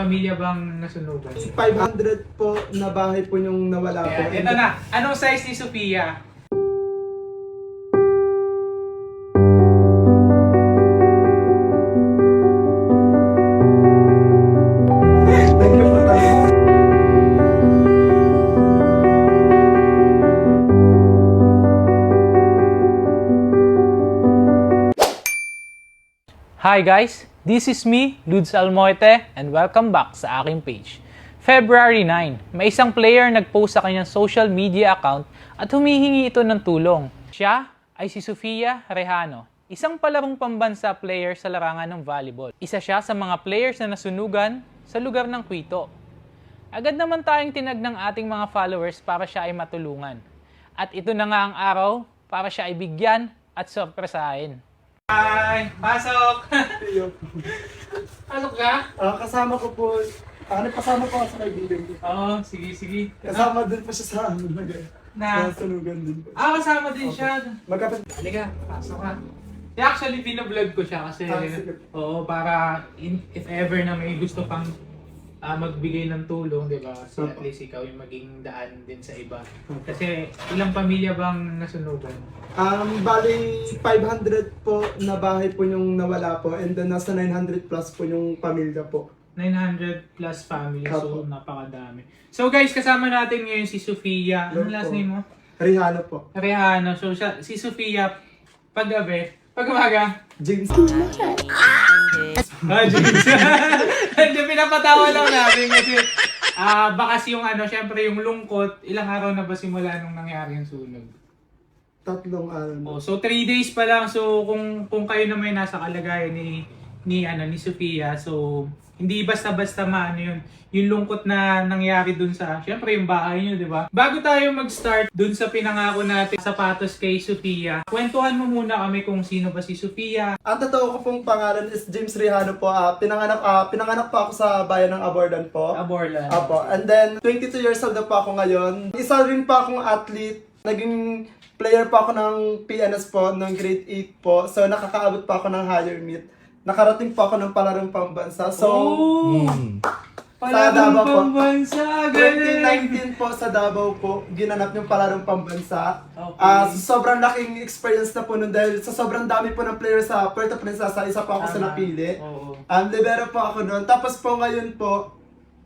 pamilya bang nasunugan? 500 po na bahay po yung nawala po. Ayan, ito na. Anong size ni Sophia? Thank you po tayo. Hi guys, this is me, Ludes Almoite, and welcome back sa aking page. February 9, may isang player nag-post sa kanyang social media account at humihingi ito ng tulong. Siya ay si Sofia Rejano, isang palarong pambansa player sa larangan ng volleyball. Isa siya sa mga players na nasunugan sa lugar ng Quito. Agad naman tayong tinag ng ating mga followers para siya ay matulungan. At ito na nga ang araw para siya ay bigyan at sorpresahin. Hi! Pasok! Iyo. Pasok ka? Ah, kasama ko po, ano kasama po ako sa kaibigan ko. Oo, sige, sige. Kasama din po siya sa amin. Nag- Na? Nasunugan din po. Ah, kasama din siya. Magkapit. Halika, pasok ka. Yeah, actually, binablog ko siya kasi, Ah, sige. oo, para in, if ever na may gusto pang ah, magbigay ng tulong, di ba? So at least ikaw yung maging daan din sa iba. Kasi ilang pamilya bang nasunugan? Um, bali 500 po na bahay po yung nawala po and then nasa 900 plus po yung pamilya po. 900 plus family, so Opo. napakadami. So guys, kasama natin ngayon si Sofia. Ano Hello last po. name mo? Rihanna po. Rehano. So siya, si Sofia, paggabi, pag-umaga, James. Ah, James. Hindi, pinapatawa lang natin kasi ah bakas yung ano, syempre yung lungkot, ilang araw na ba simula nung nangyari yung sunog? Tatlong ano. Oh, so 3 days pa lang. So kung kung kayo na may nasa kalagayan ni ni ano ni Sophia, so hindi basta-basta maano yun. Yung lungkot na nangyari dun sa, syempre yung bahay niyo, di ba? Bago tayo mag-start dun sa pinangako natin sapatos kay Sophia, kwentuhan mo muna kami kung sino ba si Sophia, Ang totoo ko pong pangalan is James Rihano po. Ah, pinanganak, ah, pinanganak po ako sa bayan ng Abordan po. Aborlan. Apo. And then, 22 years old na po ako ngayon. Isa rin po akong athlete. Naging player po ako ng PNS po, ng grade 8 po. So, nakakaabot po ako ng higher meet. Nakarating po ako ng palarong pambansa. So, oh! Sa Palarong Davao po. pambansa, galing! 2019 po sa Davao po, ginanap yung palarong pambansa. Okay. Ah, so sobrang laking experience na po nun dahil sa sobrang dami po ng player sa Puerto Princesa, isa po ako sa Tama. napili. Oo. Um, libero po ako noon. Tapos po ngayon po,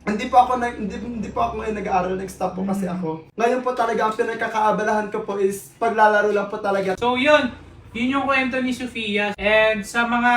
hindi po ako nag, hindi, hindi po ako ngayon nag-aaral, nag-stop po kasi Mm. ako. Ngayon po talaga ang pinagkakaabalahan ko po is paglalaro lang po talaga. So yun, yun yung kwento ni Sofia. And sa mga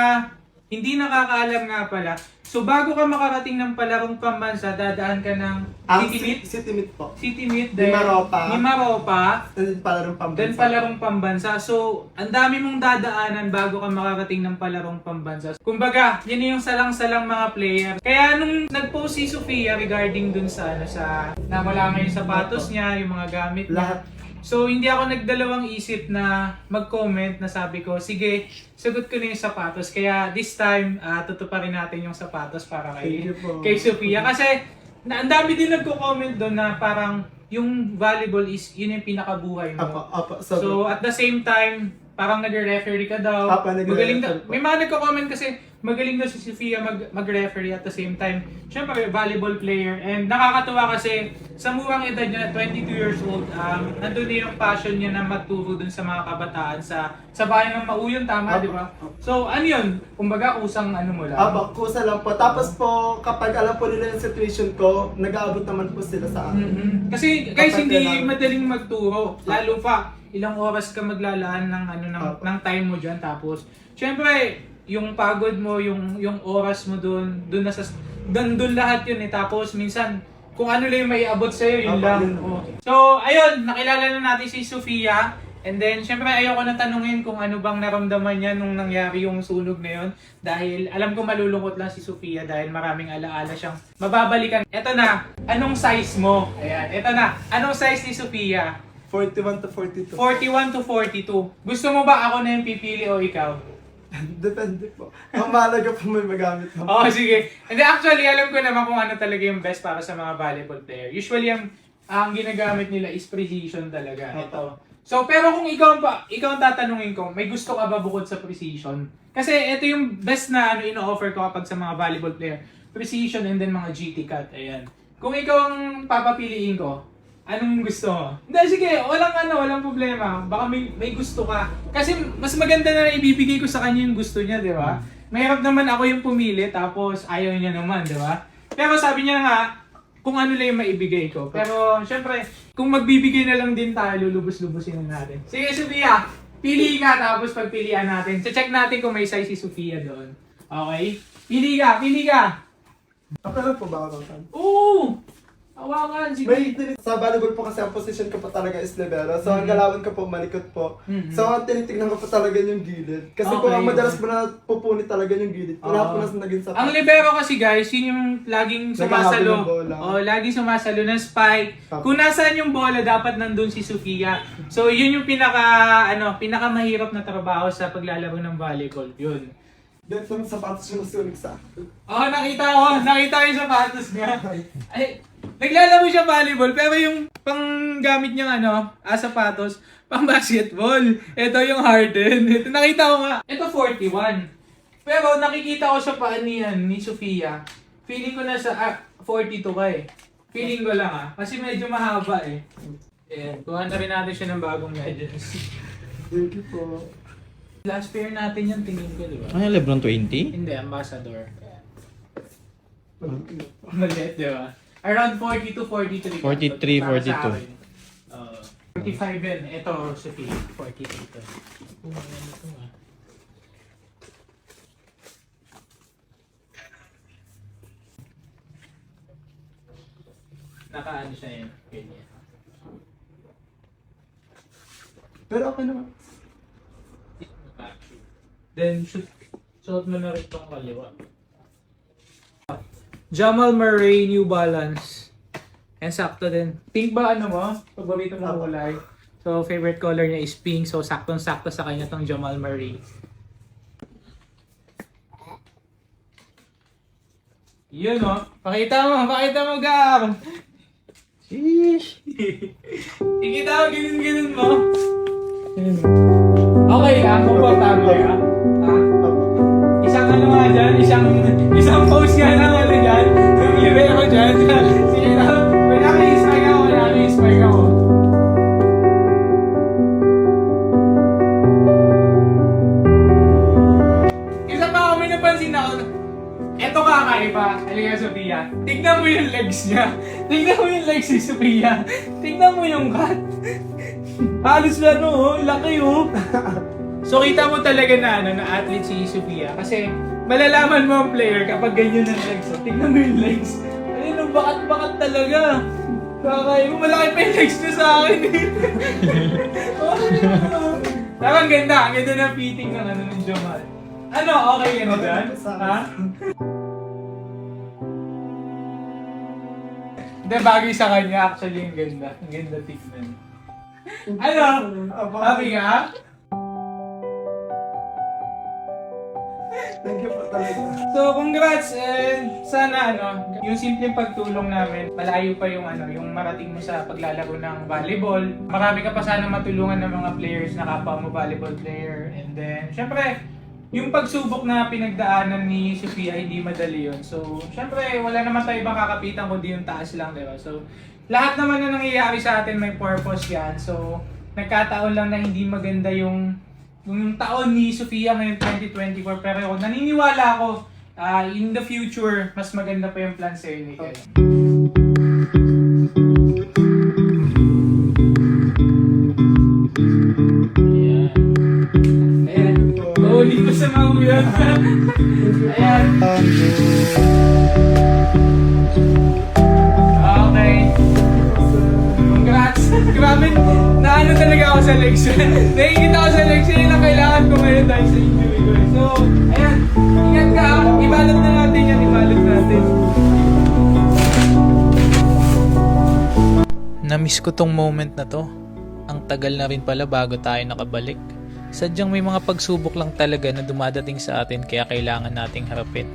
hindi nakakaalam nga pala, so bago ka makarating ng palarong pambansa, dadaan ka ng Ang City Meet? City Meet po. City Meet, Ni Maropa. Ni Maropa, And then palarong pambansa. then palarong pambansa. So, ang dami mong dadaanan bago ka makarating ng palarong pambansa. Kumbaga, yun yung salang-salang mga player. Kaya nung nag-post si Sofia regarding dun sa, ano, sa, na wala nga yung sapatos niya, yung mga gamit niya. Lahat. So, hindi ako nagdalawang isip na mag-comment na sabi ko, sige, sagot ko na yung sapatos. Kaya this time, uh, tutuparin natin yung sapatos para kay, kay Sophia. Kasi, na, ang dami din nagko-comment doon na parang yung volleyball is, yun yung pinakabuhay mo. Apo, apo. So, So, at the same time, parang nagre-referee ka daw. Papa, nagre-referee magaling po. May mga nagko-comment kasi, magaling daw si Sofia mag, mag-referee at the same time. Siyempre, volleyball player. And nakakatuwa kasi, sa murang edad niya, 22 years old, um, nandun na yung passion niya na magturo dun sa mga kabataan sa sa bayan ng Mauyon, tama, Apo. di ba? So, ano yun? Kumbaga, kusang ano mo lang. apo, kusa lang po. Tapos po, kapag alam po nila yung situation ko, nag-aabot naman po sila sa akin. Mhm. Kasi guys, Kapag hindi kailangan- madaling magturo. Lalo pa, ilang oras ka maglalaan ng ano ng, ng time mo diyan tapos syempre yung pagod mo, yung yung oras mo doon, doon na sa doon, doon lahat yun eh. Tapos minsan kung ano lang yung maiabot sa yun lang. Oo. So, ayun, nakilala na natin si Sofia. And then, syempre ayoko na tanungin kung ano bang naramdaman niya nung nangyari yung sunog na yun. Dahil alam ko malulungkot lang si Sofia dahil maraming alaala siyang mababalikan. Eto na, anong size mo? Ayan, eto na, anong size ni Sofia? 41 to 42. 41 to 42. Gusto mo ba ako na yung pipili o ikaw? Depende po. Ang mahalaga po may magamit mo. Oo, sige. Hindi, actually, alam ko naman kung ano talaga yung best para sa mga volleyball player. Usually, ang, ang ginagamit nila is precision talaga. Ito. So, pero kung ikaw ang, pa, ikaw ang tatanungin ko, may gusto ka ba bukod sa precision? Kasi ito yung best na ano ino-offer ko kapag sa mga volleyball player. precision, and then mga GT cut. Ayan. Kung ikaw ang papapiliin ko, anong gusto mo? Hindi, sige, walang ano, walang problema. Baka may, may gusto ka. Kasi mas maganda na ibibigay ko sa kanya yung gusto niya, di ba? Mahirap naman ako yung pumili, tapos ayaw niya naman, di ba? Pero sabi niya nga, kung ano lang yung maibigay ko. Pero, syempre, kung magbibigay na lang din tayo, lulubos-lubusin na natin. Sige, Sophia, pili ka, tapos pagpilian natin. So, check natin kung may size si Sophia doon. Okay? Pili ka, pili ka! Lang po ba ako ng Oo! Hawakan, sige. May sa volleyball po kasi ang position ko po talaga is libero. So ang Mhm. galawan ko po malikot po. Mhm. So ang tinitignan ko po talaga yung gilid. Kasi Okay. ang madalas po na pupunit talaga yung gilid, wala Oo. po na naging sapat. Ang libero kasi guys, yun yung laging sumasalo. Naghahabol ng bola. Oh, laging sumasalo ng spike. Tama. Kung nasaan yung bola, dapat nandun si Sofia. So, yun yung pinaka, ano, pinaka mahirap na trabaho sa paglalaro ng volleyball. Yun. Dahil sa sapatos yung nasunog sa akin. Oh, nakita ko. Nakita ko yung sapatos niya. Ay, naglalaro siya volleyball, pero yung panggamit niyang ano, ah, sapatos, pang basketball. Ito yung Harden. Ito, nakita ko nga. Ito 41. Pero nakikita ko sa paan niyan, ni Sofia. Feeling ko na sa ah, 42 ka eh. Feeling ko lang ah. Kasi medyo mahaba eh. Ayan, kuha na rin natin siya ng bagong medals. Thank you po. Last pair natin yung tingin ko, di ba? Ano yung Lebron 20? Hindi, ambassador. Maliit, di ba? Around 42, 43. 43, Para sa 42. akin. Oo. 45 din. Ito, Sophie. 42 ito. Oh, ano ito ah. Naka-ano siya yun. Ganyan. Pero okay naman. Then, shoot, suot mo na rin itong kaliwa. Jamal Murray New Balance. And sakto din. Pink ba ano mo? Paborito mo kulay. So, favorite color niya is pink. So, saktong-sakto sa kanya tong Jamal Murray. Yun oh. Pakita mo, pakita mo, Gab. Sheesh! Ikita mo, ganun-ganun mo. Okay ka, komportable ka. Dyan, isang, isang post nga lang ano dyan. Tumili ako dyan. Sige na, kung naka-inspire ako, naka-inspire ako. Isa pa ako, may napansin ako. Eto kakaiba, Halika Sophia. Tignan mo yung legs niya. Tignan mo yung legs ni Sophia. Tignan mo yung cut. Halos na no, oh. laki oh. So kita mo talaga na ano na athlete si Sophia kasi malalaman mo ang player kapag ganyan ang legs. Oh. Tingnan mo yung legs. Ano bakat-bakat talaga. Kakay mo, malaki pa yung legs niya sa akin Pero ang ganda, ang ganda ng fitting ng ano ng Jamal. Ano, okay ka na dyan? Ha? Hindi, bagay sa kanya actually yung ganda. Ang ganda tignan. Ano? Happy ka? Thank you po talaga. So, congrats and sana ano, yung simpleng pagtulong namin, malayo pa yung ano, yung marating mo sa paglalaro ng volleyball. Marami ka pa sana matulungan ng mga players na kapwa mo volleyball player. And then, syempre, yung pagsubok na pinagdaanan ni Sofia, hindi madali yun. So, syempre, wala naman tayo ibang kakapitan kundi yung taas lang, di ba? So, lahat naman na nangyayari sa atin may purpose yan. So, nagkataon lang na hindi maganda yung yung taon ni Sofia ngayon 2024 pero ako naniniwala ako ah, in the future mas maganda pa yung plan sa ni Kel. Ayan. Oh, hindi ko sa mahuyan. Ayan. Okay. Congrats! Grabe, naano talaga ako sa lection. Nakikita ko sa lection yun ang kailangan ko ngayon dahil sa injury ko. eh. So, ayan. Ingat ka. ah. Ibalot na natin yan. Ibalot natin. Namiss ko tong moment na to. Ang tagal na rin pala bago tayo nakabalik. Sadyang may mga pagsubok lang talaga na dumadating sa atin kaya kailangan nating harapin.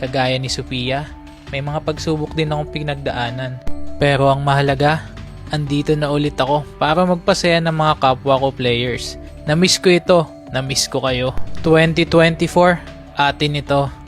Kagaya ni Sophia, may mga pagsubok din akong pinagdaanan. Pero ang mahalaga, andito na ulit ako para magpasaya ng mga kapwa ko players. Namiss ko ito, namiss ko kayo. 2024, atin ito.